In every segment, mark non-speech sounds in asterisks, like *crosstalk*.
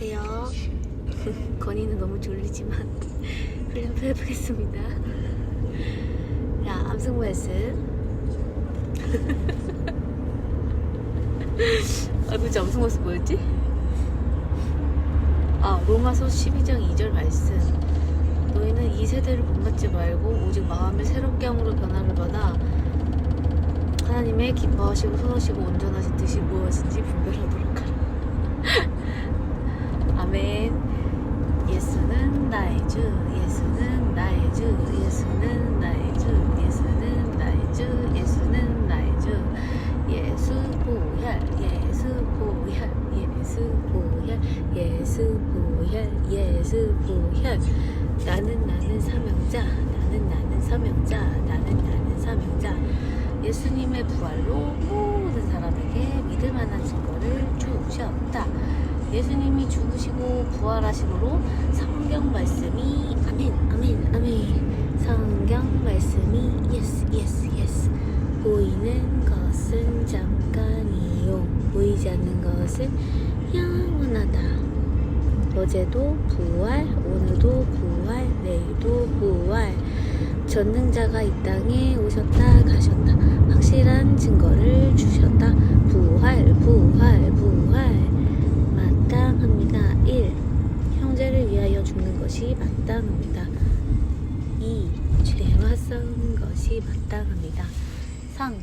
안녕하세요. *laughs* 건이는 너무 졸리지만 *laughs* 훈련 해보겠습니다. 자, 암승 말씀. *laughs* 아, 그치, 암승 말씀 뭐였지? 아, 로마서 12장 2절 말씀. 너희는 이 세대를 본받지 말고 오직 마음을 새롭게 함으로 변화를 받아 하나님의 기뻐하시고 선하시고 온전하신 뜻이 무엇인지 분별하도록. 아멘. 예수는 나의 주, 예수는 나의 주, 예수는 나의 주, 예수는 나의 주, 예수는 나의 주. 예수 보혈, 예수 보혈, 예수 보혈, 예수 보혈, 예수 보혈. 나는 나는 사명자, 나는 나는 사명자, 나는 나는 사명자. 예수님의 부활로 모든 사람에게 믿을 만한 증거를 주셨다. 예수님이 죽으시고 부활하심으로 성경 말씀이 아멘 아멘 아멘. 성경 말씀이 예스 예스 예스 보이는 것은 잠깐이요. 보이지 않는 것은 영원하다. 어제도 부활 오늘도 부활 내일도 부활. 전능자가 이 땅에 오셨다 가셨다. 확실한 증거를 주셨다. 부활 부활 부활 마땅합니다 1. 형제를 위하여 죽는 것이 마땅합니다 2. 죄와 싸우는 것이 마땅합니다 3.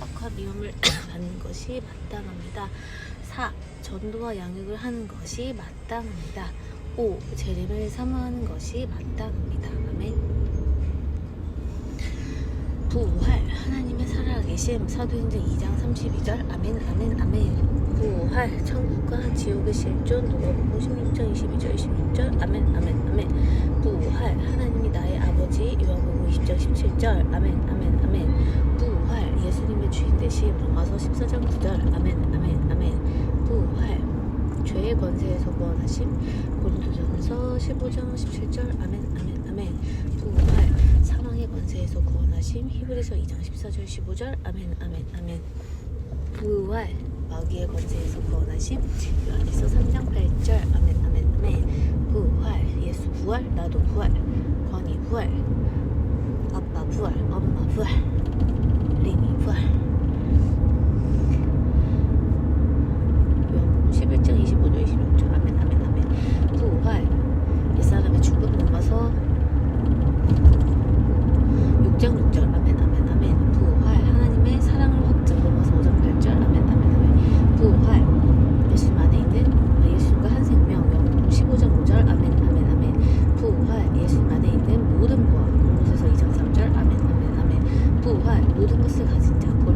악화 미움을 받는 것이 마땅합니다 4. 전도와 양육을 하는 것이 마땅합니다 5. 재림을 사모하는 것이 마땅합니다 아멘 부활 하나님의 살아계심 사도행전 2장 32절 아멘 아멘 아멘. 부활 천국과 지옥의 실존 누가복음 16장 22절 26절 아멘 아멘 아멘. 부활 하나님이 나의 아버지 요한복음 20장 17절 아멘 아멘 아멘. 부활 예수님의 주인 되심 로마서 14장 9절 아멘 아멘 아멘. 부활 죄의 권세에서 구원하심 고린도전서 15장 17절 아멘 아멘 아멘. 사망의 권세에서 구원하심 히브리서 2장 14절 15절 아멘 아멘 아멘. 부활 마귀의 권세에서 구원하심 요한일서 3장 8절 아멘 아멘 아멘. 부활 예수 부활 나도 부활. 권이 부활. 아빠 부활 엄마 부활 5할. 예수 안에 있는 예수가 한 생명 영웅 15장 5절 아멘 아멘 아멘. 부활 예수 안에 있는 모든 보화 공로소서 2장 3절 아멘 아멘 아멘. 부활 모든 것을 가진 자고